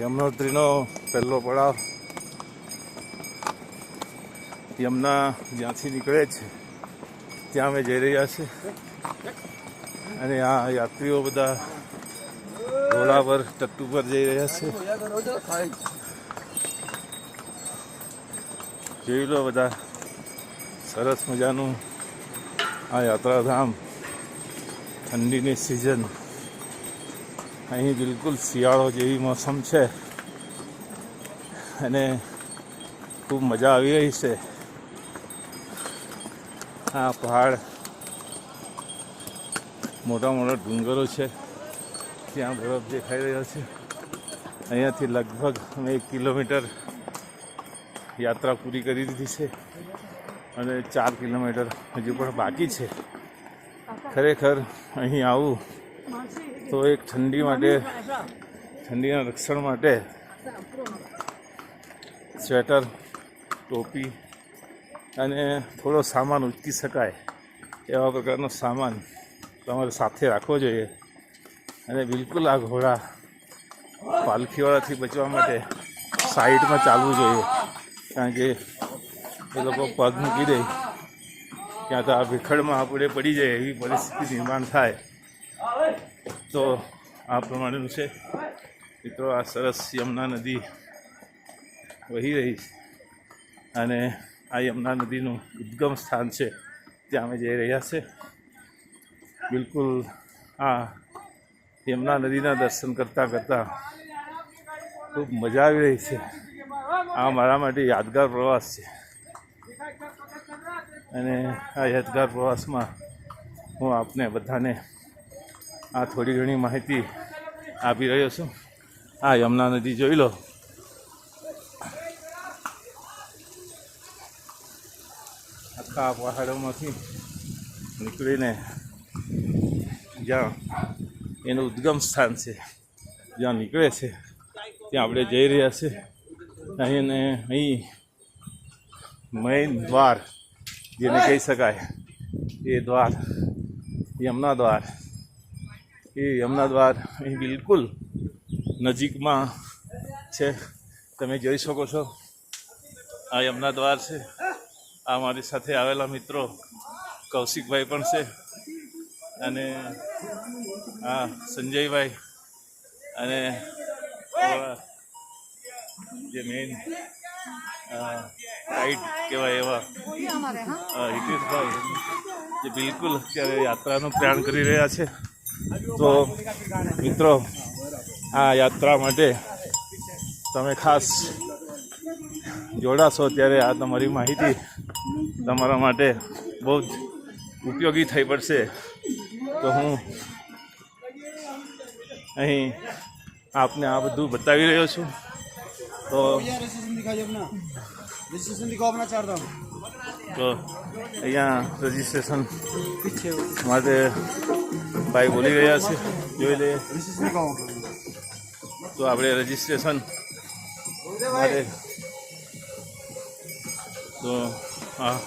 યમનોત્રીનો પહેલો પડાવ યમુના જ્યાંથી નીકળે છે, ત્યાં અમે જઈ રહ્યા છે અને આ યાત્રીઓ બધા ઘોડા પર ટટ્ટુ પર જઈ રહ્યા છે. જોઈ લો બધા, સરસ મજાનું આ યાત્રાધામ ઠંડીની સિઝન અહીં બિલકુલ શિયાળો જેવી મોસમ છે. અને ખૂબ મજા આવી રહી છે. આ પહાડ મોટા મોટા ડુંગરો છે. ત્યાં બરફ દેખાઈ રહ્યો છે. અહીંયાથી લગભગ અમે એક કિલોમીટર યાત્રા પૂરી કરી દીધી છે. અને ચાર કિલોમીટર હજુ પણ બાકી છે. ખરેખર અહીં આવું તો એક ઠંડી માટે, ઠંડીના રક્ષણ માટે સ્વેટર, ટોપી અને થોડો સામાન ઉચકી શકાય એવા પ્રકારનો સામાન તમારે સાથે રાખવો જોઈએ. અને બિલકુલ આ ઘોડા પાલખીવાળાથી બચવા માટે સાઈડમાં ચાલવું જોઈએ. કારણ કે એ લોકો પગ મૂકી દે, ક્યાં તો આ ભીખડમાં આપણે પડી જાય એવી પરિસ્થિતિ નિર્માણ થાય. તો આ પ્રમાણેનું છે. મિત્રો, આ સરસ યમુના નદી વહી રહી છે અને આ યમુના નદીનું ઉદ્ગમ સ્થાન છે, ત્યાં અમે જઈ રહ્યા છે. બિલકુલ આ યમુના નદીના દર્શન કરતાં કરતાં ખૂબ મજા આવી રહી છે. આ મારા માટે યાદગાર પ્રવાસ છે. અને આ યાદગાર પ્રવાસમાં હું આપને બધાને આ થોડી ઘણી માહિતી આપી રહ્યો છું. આ યમુના નદી જોઈ લો. આખા પહાડોમાંથી નીકળીને જ્યાં એનું ઉદ્ગમ સ્થાન છે, જ્યાં નીકળે છે, ત્યાં આપણે જઈ રહ્યા છે. અહીં ને અહીં મેઇન દ્વાર, જેને કહી શકાય, એ દ્વાર, યમુના દ્વાર. એ યમુના દ્વાર અહીં બિલકુલ નજીકમાં છે. તમે જોઈ શકો છો. આ યમુના દ્વાર છે. આ મારી સાથે આવેલા મિત્રો કૌશિકભાઈ પણ છે અને આ સંજયભાઈ અને જે મેઇન ગાઈડ કહેવાય એવા હિતેશભાઈ, જે બિલકુલ અત્યારે યાત્રાનું પ્રયાણ કરી રહ્યા છે. તો મિત્રો, આ યાત્રા માટે તમે ખાસ જોડાશો ત્યારે આ તમારી માહિતી તમારા માટે બહુ જ ઉપયોગી થઈ પડશે. તો હું અહીં આપને આ બધું બતાવી રહ્યો છું. તો भैया रजिस्ट्रेशन दिखाइए अपना रजिस्ट्रेशन दिखाओ अपना चार दाम તો અહીંયા રજીસ્ટ્રેશન पीछे માટે ભાઈ બોલી રહ્યા છે જોઈ લઈએ रजिस्ट्रेशन दिखाओ તો આપણે રજીસ્ટ્રેશન માટે તો હા